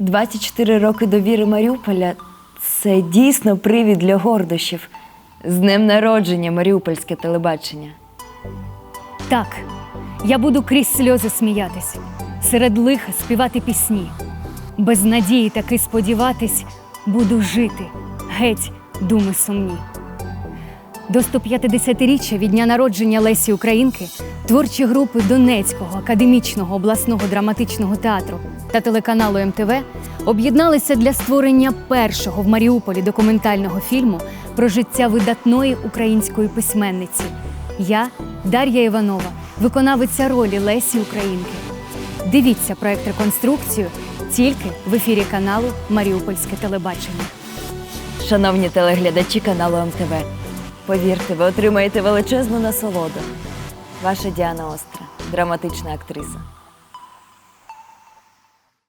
24 роки довіри Маріуполя це дійсно привід для гордощів. З днем народження Маріупольське телебачення. Так, я буду крізь сльози сміятись, серед лиха співати пісні. Без надії таки сподіватись, буду жити, геть думи сумні. До 150-річчя від дня народження Лесі Українки творчі групи Донецького академічного обласного драматичного театру та телеканалу МТВ об'єдналися для створення першого в Маріуполі документального фільму про життя видатної української письменниці. Я, Дар'я Іванова, виконавиця ролі Лесі Українки. Дивіться проект реконструкцію тільки в ефірі каналу Маріупольське телебачення. Шановні телеглядачі каналу МТВ, повірте, ви отримаєте величезну насолоду. Ваша Діана Остра, драматична актриса.